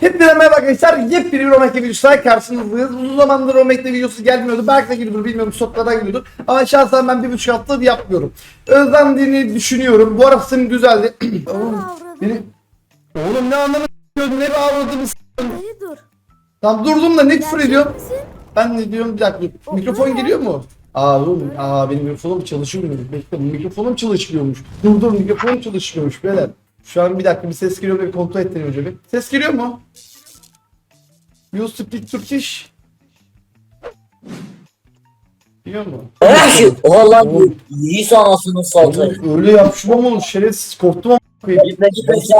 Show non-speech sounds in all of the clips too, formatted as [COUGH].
Hepinize merhaba arkadaşlar. Yepyeni bir Romek'le videosuyla karşınızdayız. Uzun zamandır Romek'le videosu gelmiyordu. Belki de geliyordur bilmiyorum. Stoklardan geliyordur. Ama şahsen ben bir buçuk haftadır yapmıyorum. Özlendiğini düşünüyorum. Bu ara sesim güzeldi. [CLEARS THROAT] Oğlum, beni... Oğlum ne anlamı s**yordun? Ne bir avradını dur. Tamam durdum da ne küfür ediyorum? Ben ne diyorum bir dakika. O- Mikrofon geliyor mu? Aa oğlum, aa benim mikrofonum çalışmıyor. Bekle mikrofonum çalışmıyormuş. Dur dur mikrofonum çalışmıyormuş beyler. Şu an bir dakika bir ses geliyor mu bir kontrol ettireyim önce bir. Ses geliyor mu? You speak Turkish. Geliyor mu? Şu. Oha lan bu. Yiğit anasını satayım. Oğlum, Öyle yapışmam olur şerefsiz korktum ama. Gitme gitme gitme.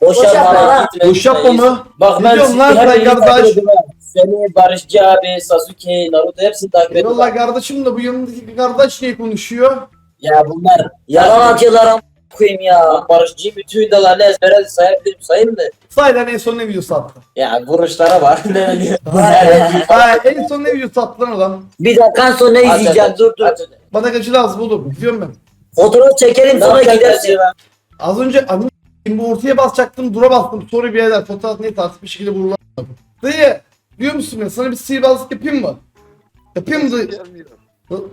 Boş Boş yapma lan. Boş yapma mı? Bak Ne ben diyorsun lan her kardeş? Seni Barışçı abi, Sasuke, Naruto hepsini takip ediyorum. Eyvallah kardeşim de bu yanındaki kardeş niye konuşuyor? Ya bunlar yalan atıyorlar ama koyayım ya. Barışçı bütün videolarını ezbere sayabilirim sayayım mı? Sahiden en son ne videosu attı? Ya vuruşlara bak. [LAUGHS] Ne diyor? Ha, en son ne videosu attı lan adam? Bir dakika sonra izleyeceğim dur dur. Bana kaçı lazım oğlum biliyorum ben. Fotoğraf çekelim sonra gidersin. Az önce anı bu ortaya basacaktım dura bastım sonra bir yerden fotoğraf neyse artık bir şekilde vurulan. Dayı diyor musun ben sana bir sihirbazlık yapayım mı? Yapayım mı dayı? Hı?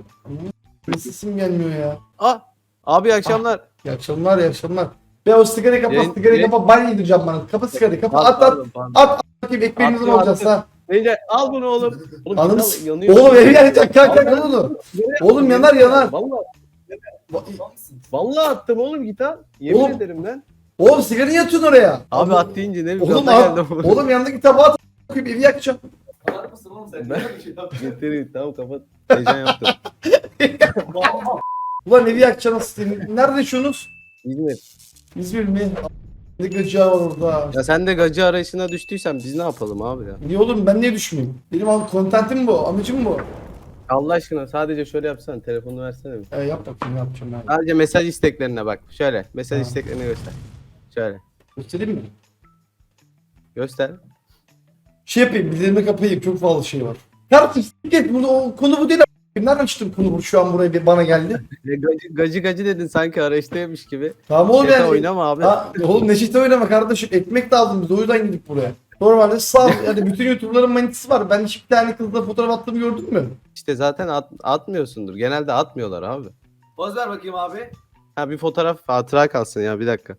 Sesim gelmiyor ya. Ah, abi iyi akşamlar. İyi akşamlar iyi akşamlar. Be o sigarayı kapa Yayın- sigarayı yayın- kapa ban yedireceğim bana. Kapa sigarayı kapa Pardon, at at at at bakayım ekmeğimizin Attım, olacağız attım. ha. Neyse al bunu oğlum. Oğlum Ananı yanıyor, s- yanıyor. Oğlum evi yanacak kalk kalk al onu. Oğlum yanar yanar. Vallahi, Va- vallahi attım oğlum git al. Yemin Oğlum. ederim lan. Oğlum sigarayı yatıyorsun oraya. Abi at deyince ne Oğlum geldim. oğlum yanındaki tabağı at bakayım evi yakacağım. Getir tamam kapat. Heyecan yaptım. [LAUGHS] Ulan evi nasıl diyeyim. Nerede yaşıyorsunuz? İzmir. İzmir mi? Ne gıcağı var orada. Ya sen de gacı arayışına düştüysen biz ne yapalım abi ya? Niye oğlum ben niye düşmeyeyim? Benim am- kontentim bu, amacım bu. Allah aşkına sadece şöyle yapsan telefonunu versene bir. E, yap bakayım ne yapacağım ben. Sadece mesaj isteklerine bak. Şöyle mesaj Ha. isteklerini göster. Şöyle. Göstereyim mi? Göster. Şey yapayım, bildirimi kapayayım. Çok fazla şey var. Kardeşim git bunu, o, konu bu değil. A**ayım. Nereden çıktı konu bu şu an buraya bir bana geldi? Ya Gacı, gacı gacı dedin sanki arayıştaymış gibi. Tamam oğlum Şaka yani. oynama abi. Ha, oğlum Neşet'e oynama kardeşim. Ekmek de aldım biz o yüzden gittik buraya. Normalde sağ yani bütün YouTuber'ların manitası var. Ben hiç bir tane kızla fotoğraf attığımı gördün mü? İşte zaten at, atmıyorsundur. Genelde atmıyorlar abi. Poz ver bakayım abi. Ha bir fotoğraf hatıra kalsın ya bir dakika.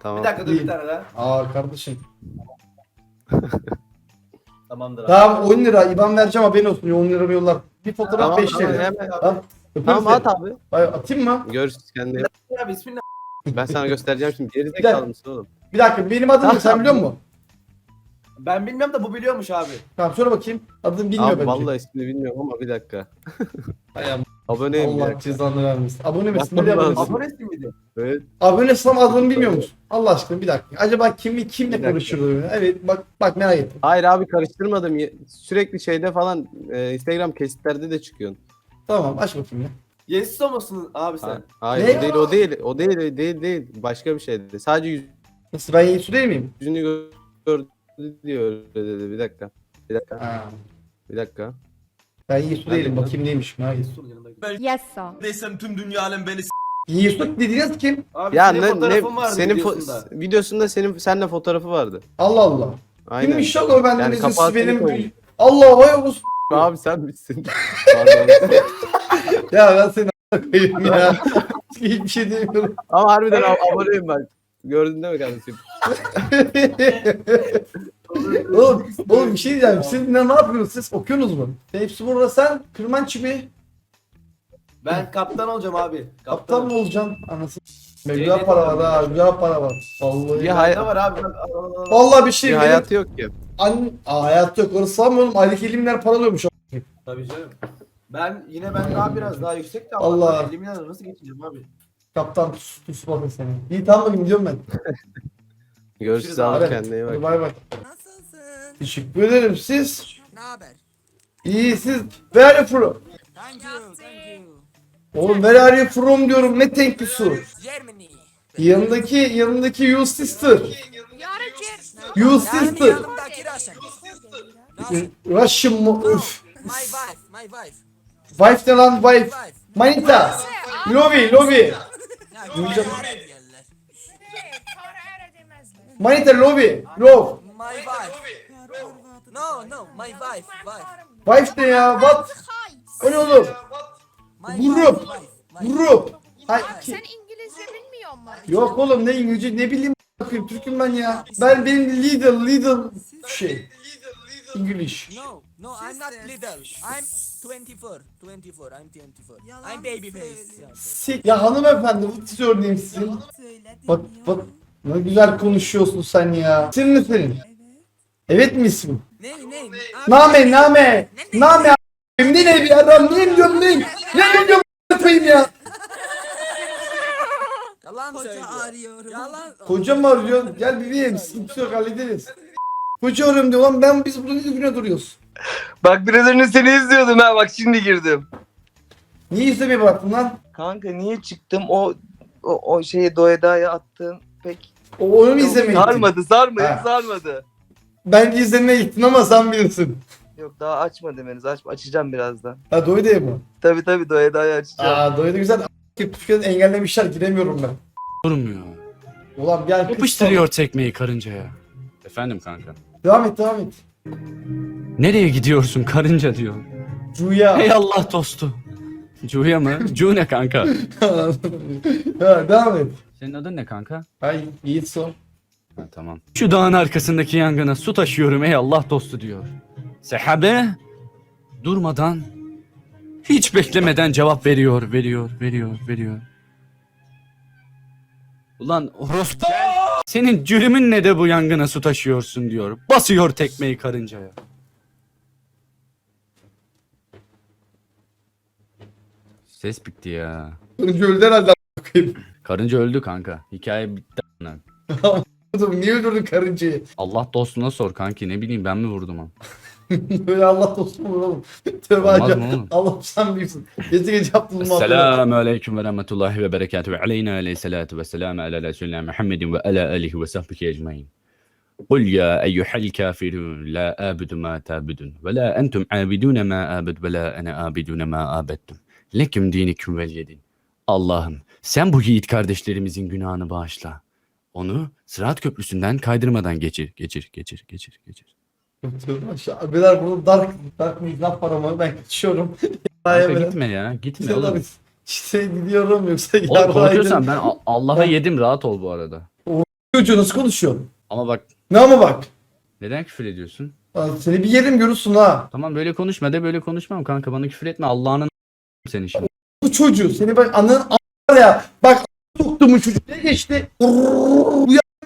Tamam. Bir dakika dur bir tane daha. Aa kardeşim. [LAUGHS] Tamamdır abi. Tamam 10 lira IBAN vereceğim haberin olsun 10 lira yollar. Bir fotoğraf Tamam, 5 tamam, lira. hemen. Tamam. Öpürüz Tamam seni. at abi. Ay, atayım mı? Görüşürüz kendine. Ya bismillah. Ben sana göstereceğim şimdi. Geri dakika. zekalı mısın oğlum? Bir dakika benim adım ne sen biliyor musun? Ben bilmiyorum da bu biliyormuş abi. Tamam sonra bakayım. Adını bilmiyor Abi belki. vallahi ismini bilmiyorum ama bir dakika. Ay, am- Aboneyim Allah ya. cezanı vermesin. Abone misin? Lazım. abonesin? Abonesi miydi? Evet. Abone ama adını bilmiyor musun? Allah aşkına bir dakika. Acaba kimi kimle konuşurdu? Evet bak bak merak ettim. Hayır abi karıştırmadım. Sürekli şeyde falan e, Instagram kesitlerde de çıkıyorsun. Tamam aç bakayım ya. Yesus musun abi sen? Ha- Hayır Ne? o değil o değil. O değil o değil değil. Başka bir şeydi. Sadece Nasıl ben Yesu değil miyim? yüzünü gö- gördü diyor öyle dedi. Bir dakika. Bir dakika. Ha. Bir dakika. Ben Yesu değilim de- bakayım neymiş. Ha, Yesu. Yesus'un yanında. Yes sir. Desem tüm dünya alem beni s- Yesu dediğiniz kim? Abi Ya senin ne, ne fotoğrafın vardı senin fo- videosunda. videosunda senin senle fotoğrafı vardı. Allah Allah. Aynen. Kimmiş lan o benden Yani izin kapağı benim. Allah vay o Abi sen misin? [LAUGHS] Pardon. Ya ben seni a**a koyayım ya. [LAUGHS] Hiçbir şey demiyorum. Ama harbiden ab- aboneyim ben. Gördün değil mi kardeşim? [LAUGHS] oğlum, oğlum bir şey diyeceğim. Siz ne, ne yapıyorsunuz? Siz okuyorsunuz mu? Hepsi burada sen kırmançı mi? Ben kaptan olacağım abi. Kaptan mı olacaksın? Anasını. Ne güzel para var ha. Güzel para var. Vallahi. Ne hay- var abi? Vallahi bir şey bir benim- hayatı yok ki. An... Aa, hayatta yok. Orası sanmıyorum. oğlum. Aylık 50 milyar para alıyormuş. Tabii canım. Ben yine ben daha biraz daha yüksek de Allah. Allah. 50 milyar nasıl geçeceğim abi? Kaptan tus tus bakın seni. İyi tamam bakayım gidiyorum ben. [LAUGHS] Görüşürüz abi. abi Hadi. kendine iyi bak. Hadi bay bay. Teşekkür ederim. Siz? Ne haber? İyi siz. Where are you from? Thank you, thank you. Oğlum where are you from diyorum. Ne thank you'su? Germany. Yanındaki yanındaki you sister. You sister. yanımdaki Russian. Russian mu? Üf. My wife, my wife. Wife ne lan wife? Manita. Lovi lovi. Ya, geldiler. Manita lobby. Love. My wife. No, no, my wife, wife. Wife ne ya? What? O ne oğlum? My Vurup. wife, wife, wife. Grup. Ay, Sen İngilizce bilmiyor musun? yok oğlum ne İngilizce ne bileyim bakayım Türk'üm ben ya. Ben benim little little şey. English. No, no, I'm not little. I'm 24. 24. I'm 24. I'm baby face. Sik. Ya hanımefendi bu siz örneğin sizin. Bak bak ne güzel konuşuyorsun sen ya. İsim ne senin? Evet mi ismin? Ne ne? Name name. Name a**ayım. Ne ne bir adam ne diyorum ne? Ne diyorum a**ayım ya? [LAUGHS] Yalan söylüyor. arıyorum. Yalan. Koca mı arıyor? Gel bebeğim sıkıntı yok hallederiz. Koca arıyorum diyor lan ben biz burada ne güne duruyoruz. Bak biraz önce seni izliyordum ha bak şimdi girdim. Niye izlemeye bıraktın lan? Kanka niye çıktım o o, o şeye Doeda'ya attığın pek O onu mu izlemeye sarmadı sarmadı Ha. sarmadı. Bence izlemeye gittin ama sen bilirsin. Yok daha açmadım henüz aç, açacağım birazdan. Ha Doydu mı? Tabi tabi Doeda'yı açacağım. Aa Doydu güzel. Türkiye'de engellemişler giremiyorum ben. Durmuyor. Ulan gel. kız Yapıştırıyor tekmeyi karıncaya. Efendim kanka. Devam et devam et. Nereye gidiyorsun karınca diyor. Cuya. Hey Allah dostu. Cuya mı? Cu ne kanka? [LAUGHS] ha, devam et. Senin adın ne kanka? Ay Yiğit son. Ha, tamam. Şu dağın arkasındaki yangına su taşıyorum ey Allah dostu diyor. Sehabe durmadan hiç beklemeden cevap veriyor, veriyor, veriyor, veriyor. Ulan orospu senin cürümün ne de bu yangına su taşıyorsun diyor. Basıyor tekmeyi karıncaya. Ses bitti ya. Önce öldü herhalde. Karınca öldü kanka. Hikaye bitti. [LAUGHS] a**ına. Oğlum niye öldürdün karıncayı? Allah dostuna sor kanki ne bileyim ben mi vurdum onu? [LAUGHS] Böyle Allah dostum olur oğlum. Tövbe Olmaz acaba. mı oğlum? Allah sen büyüksün. Gece gece yaptığın muhabbet. Esselamu aleyküm ve rahmetullahi ve berekatuhu. Aleyna aleyhissalatu ve selamu ala Resulina Muhammedin ve ala alihi ve sahbihi ecmain. قل يا أيها الكافرون لا أعبد ما تعبدون ولا أنتم عابدون ما أعبد ولا أنا عابدون ما عبدتم لكم دينكم ولي Allah'ım sen bu yiğit kardeşlerimizin günahını bağışla. Onu sırat köprüsünden kaydırmadan geçir, geçir, geçir, geçir, geçir. Tövbe aşağı. Beyler burada dark, dark mizah var ama ben kaçıyorum. Kanka böyle- gitme ya, gitme Güzel oğlum. İşte gidiyorum yoksa Oğlum yarrağı yedim. ben A- Allah'a yedim rahat ol bu arada. Çocuğu nasıl konuşuyor? Ama bak Ne ama bak. neden küfür ediyorsun? Lan Seni bir yerim görürsün ha. Tamam böyle konuşma de böyle konuşmam kanka bana küfür etme Allah'ın seni şimdi. Bu çocuğu seni bak anın a- ya. Bak a- soktu mu çocuk ne geçti?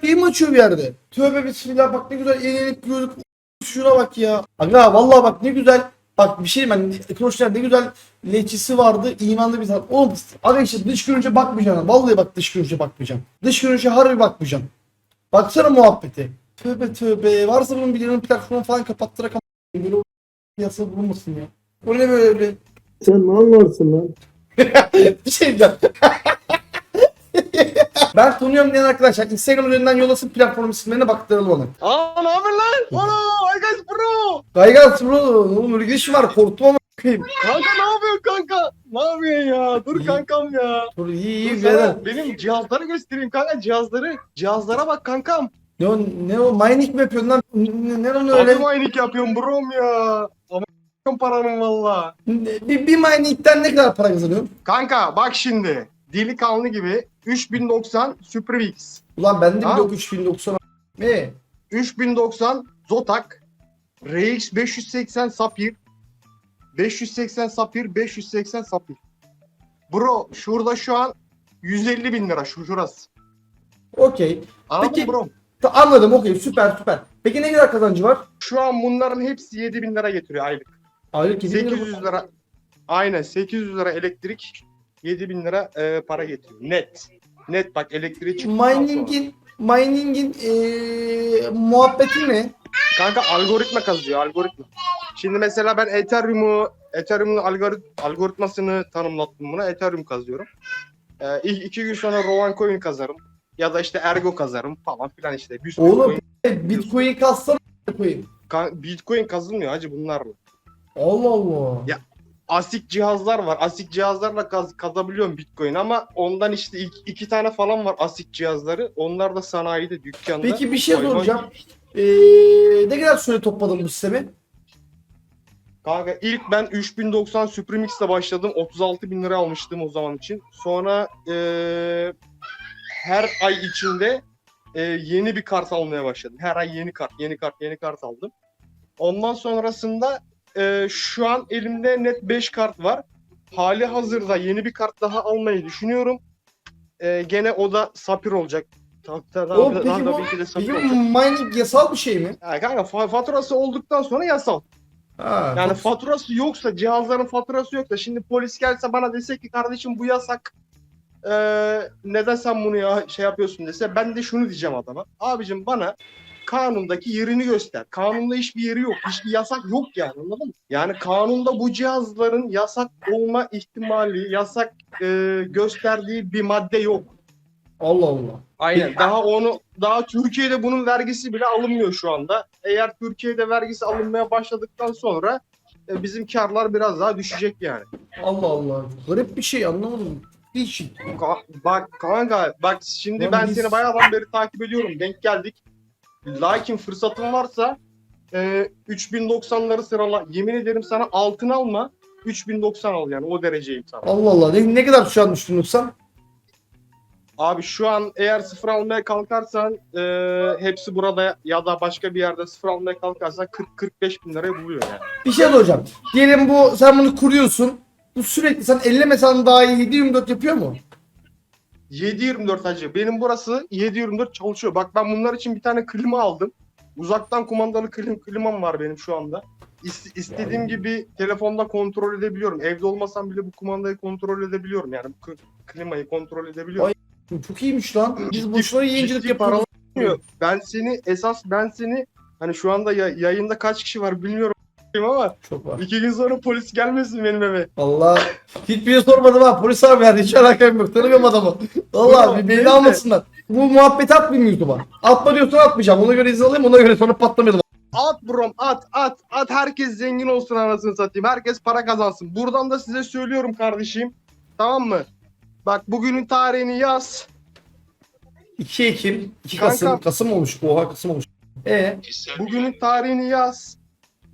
Game açıyor bir yerde. Tövbe bismillah bak ne güzel eğlenip gülüp şuna bak ya. Aga vallahi bak ne güzel. Bak bir şey ben Kroşler ne güzel leçisi vardı imanlı bir tat. Oğlum aga işte dış görünüşe bakmayacaksın. Vallahi bak dış görünüşe bakmayacaksın. Dış görünüşe harbi bakmayacaksın. Baksana muhabbeti. Tövbe tövbe. Varsa bunun bir platformu falan kapattırak böyle piyasada bulunmasın ya. Bu ne böyle? Sen ne anlarsın lan? [LAUGHS] bir şey diyeceğim. [LAUGHS] ben tanıyorum diyen arkadaşlar Instagram üzerinden yollasın platform isimlerine baktıralım onu. Aa ne haber lan? Ana guys bro. Gaygas bro, oğlum gidiş var korktum ama bakayım. Kanka ne yapıyorsun kanka? Ne yapıyorsun ya? Dur kankam ya. Dur iyi iyi Dur sana benim cihazları göstereyim kanka cihazları. Cihazlara bak kankam. Ne o, ne o mining mi yapıyorsun lan? Ne, ne onu Öyle öyle? mining yapıyorum brom ya. Ama paranın valla. Bir, bir miningden ne kadar para kazanıyorsun? Kanka bak şimdi. Delikanlı gibi 3090 Supervix. Ulan bende bile yok 3090. Ne? 3090 Zotac. RX 580 Sapir. 580 Sapir, 580 Sapir. Bro şurada şu an 150 bin lira şu şurası. Okey. Anladın Peki- bro? Ta- Anladım okey süper süper. Peki ne kadar kazancı var? Şu an bunların hepsi 7 bin lira getiriyor aylık. Aylık 7 bin lira. 800 lira. Aynen 800 lira elektrik 7 bin lira e, para getiriyor. Net. Net bak elektriği çıktıktan. Mining'in mining'in eee muhabbeti ne? Kanka algoritma kazıyor algoritma. Şimdi mesela ben Ethereum'u Ethereum'un algorit algoritmasını tanımlattım buna. Ethereum kazıyorum. Ee, ilk iki gün sonra Rowan Coin kazarım. Ya da işte Ergo kazarım falan filan işte. Bir sürü Oğlum coin- Bitcoin kassana koyayım. Ka- Bitcoin kazılmıyor hacı bunlarla. Allah Allah. Ya- ASIC cihazlar var. ASIC cihazlarla kaz, kazabiliyorum Bitcoin ama ondan işte iki, iki tane falan var ASIC cihazları. Onlar da sanayide, dükkanda. Peki bir şey soracağım. Ee, ne kadar süre topladın bu sistemi? Kanka ilk ben 3090 Supremex'le başladım. 36 bin lira almıştım o zaman için. Sonra eee, her ay içinde eee, yeni bir kart almaya başladım. Her ay yeni kart, yeni kart, yeni kart aldım. Ondan sonrasında eee, şu an elimde net 5 kart var. Hali hazırda yeni bir kart daha almayı düşünüyorum. Eee, gene o da Sapir olacak. Ta- peki bu, tabii ki de Sapir olacak. mining yasal bir şey mi? Ya kanka fa- faturası olduktan sonra yasal. Ha, Yani çok- faturası yoksa, cihazların faturası yoksa şimdi polis gelse bana dese ki kardeşim bu yasak. Ee, neden sen bunu ya şey yapıyorsun dese ben de şunu diyeceğim adama. Abicim bana kanundaki yerini göster. Kanunda hiçbir yeri yok. Hiçbir yasak yok yani anladın mı? Yani kanunda bu cihazların yasak olma ihtimali, yasak e, gösterdiği bir madde yok. Allah Allah. Aynen. Daha onu daha Türkiye'de bunun vergisi bile alınmıyor şu anda. Eğer Türkiye'de vergisi alınmaya başladıktan sonra e, bizim karlar biraz daha düşecek yani. Allah Allah. Garip bir şey anlamadım. Bir şey. Ka- bak kanka bak şimdi Lan ben biz- seni bayağıdan beri takip ediyorum. Denk geldik. Lakin fırsatın varsa e, 3090'ları sırala. Yemin ederim sana altın alma. 3090 al yani o dereceyim sana. Allah Allah. Ne, ne kadar şu an düştün yoksa? Abi şu an eğer sıfır almaya kalkarsan e, hepsi burada ya da başka bir yerde sıfır almaya kalkarsan 40-45 bin liraya buluyor yani. Bir şey hocam. Diyelim bu sen bunu kuruyorsun. Bu sürekli sen ellemesen daha iyi 7-24 yapıyor mu? 7-24 hacı. Benim burası 7-24 çalışıyor. Bak ben bunlar için bir tane klima aldım. Uzaktan kumandalı klim, klimam var benim şu anda. İst- istediğim gibi telefonda kontrol edebiliyorum. Evde olmasam bile bu kumandayı kontrol edebiliyorum. Yani bu klimayı kontrol edebiliyorum. Çok iyiymiş lan. Biz Ciddi- boşuna yayıncılık paralar Ben seni esas ben seni hani şu anda ya- yayında kaç kişi var bilmiyorum ama Çok var. iki gün sonra polis gelmesin benim eve. Allah. Hiçbir şey sormadım ha. Polis abi yani hiç alakam yok. Tanımıyorum adamı. Allah Buyurun, bir belli neyse. almasınlar. Bu muhabbeti atmayayım YouTube'a. Atma diyorsan atmayacağım. Ona göre izin alayım. Ona göre sonra patlamayalım. At brom at at at herkes zengin olsun anasını satayım. Herkes para kazansın. Buradan da size söylüyorum kardeşim. Tamam mı? Bak bugünün tarihini yaz. 2 Ekim, 2 Kanka. Kasım. Kasım olmuş. Oha Kasım olmuş. E Bugünün tarihini yaz.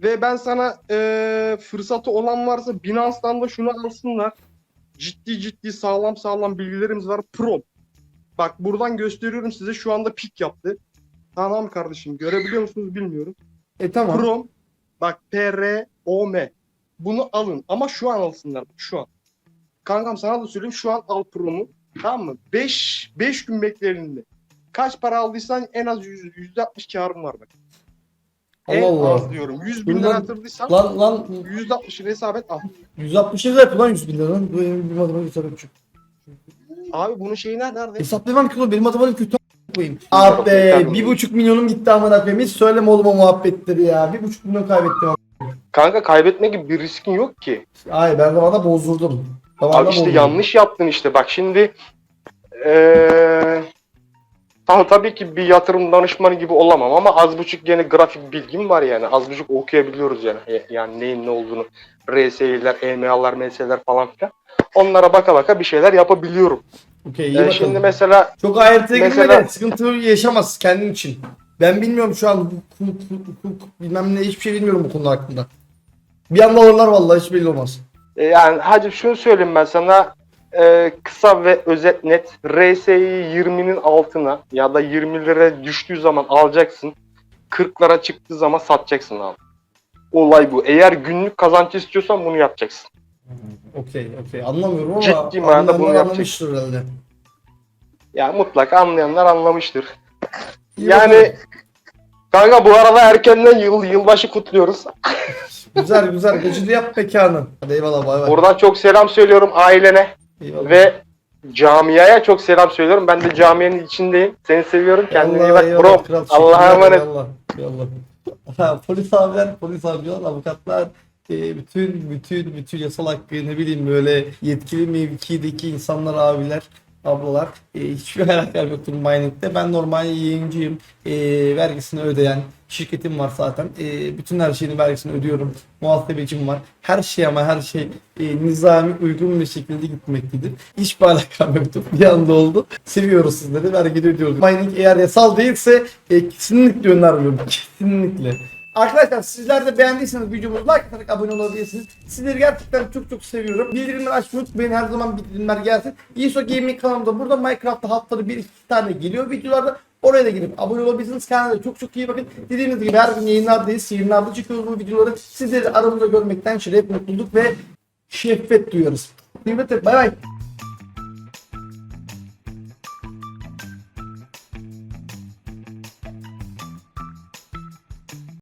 Ve ben sana eee, fırsatı olan varsa Binance'dan da şunu alsınlar. Ciddi ciddi sağlam sağlam bilgilerimiz var. Prom. Bak buradan gösteriyorum size şu anda pik yaptı. Tamam kardeşim görebiliyor musunuz bilmiyorum. e tamam. Prom. Bak P-R-O-M. Bunu alın ama şu an alsınlar. Şu an. Kankam sana da söyleyeyim şu an al Prom'u. Tamam mı? 5 5 gün beklerinde. Kaç para aldıysan en az yüz- %60 karın var bak. En Allah Allah. az diyorum. 100 bin lira Bundan- yatırdıysan Lan lan %60'ını hesap et al. 160 lira yapıyor lan 100 bin lira. lan. Bu benim bir adıma götürüyorum çünkü. Abi bunun şeyi nerede? Hesaplamam ki oğlum benim adıma kötü a- koyayım. Abi be bir buçuk milyonum gitti amına koyayım. Hiç söyleme oğlum o muhabbetleri ya. Bir buçuk milyon kaybettim. am- Kanka kaybetme gibi bir riskin yok ki. Ay ben zamanında bozdurdum. Zamanında Abi işte bozdurdum. yanlış yaptın işte. Bak şimdi eee tamam tabii ki bir yatırım danışmanı gibi olamam ama az buçuk gene grafik bilgim var yani. Az buçuk okuyabiliyoruz yani. E- Yani neyin ne olduğunu. RSI'ler, EMA'lar, MS'ler falan filan. Onlara baka baka bir şeyler yapabiliyorum. Okey iyi Ee, bakalım. şimdi mesela Çok ayrıntıya Mesela- girmeden sıkıntı yaşamaz kendin için. Ben bilmiyorum şu an hukuk, hukuk, hukuk, bilmem ne hiçbir şey bilmiyorum bu konu hakkında. Bir anda alırlar vallahi hiç belli olmaz. e, yani hacı şunu söyleyeyim ben sana. Ee, kısa ve özet net RSI 20'nin altına ya da 20 lira düştüğü zaman alacaksın. 40'lara çıktığı zaman satacaksın abi. Olay bu. Eğer günlük kazanç istiyorsan bunu yapacaksın. Okey okey anlamıyorum ama Ciddi manada bunu yapacak. anlamıştır herhalde. Yani mutlaka anlayanlar anlamıştır. Yani kanka bu arada erkenden yıl yılbaşı kutluyoruz. güzel güzel gıcılı yap mekanı. Hadi eyvallah bay bay. Buradan çok selam söylüyorum ailene Eyvallah. ve camiaya çok selam söylüyorum. Ben de camiyenin içindeyim. Seni seviyorum. Kendine iyi bak eyvallah, bro. Allah'a emanet. Polis abiler, polis abiler, avukatlar, e, bütün bütün bütün yasal hakkı ne bileyim böyle yetkili mevkideki insanlar abiler ablalar. E, hiçbir alakam yoktur mining'de. Ben normal yayıncıyım. E, vergisini ödeyen şirketim var zaten. E, bütün her şeyin vergisini ödüyorum. Muhasebecim var. Her şey ama her şey e, nizami uygun bir şekilde gitmektedir. Hiçbir alakam yoktur. Bir anda oldu. Seviyoruz sizleri. Vergi ödüyoruz. Mining eğer yasal değilse e, kesinlikle önermiyorum. Kesinlikle. Arkadaşlar sizler de beğendiyseniz videomuzu like atarak abone olabilirsiniz. Sizleri gerçekten çok çok seviyorum. Bildirimleri açmayı unutmayın. Her zaman bildirimler gelsin. ISO Gaming kanalımda burada Minecraft'ta haftada bir iki tane geliyor videolarda. Oraya da girip abone olabilirsiniz. Kendinize çok çok iyi bakın. Dediğimiz gibi her gün yayınlardayız. Yayınlarda çekiyoruz bu videoları. Sizleri aramızda görmekten şeref, mutluluk ve şehvet duyuyoruz. Kıymetli bay bay.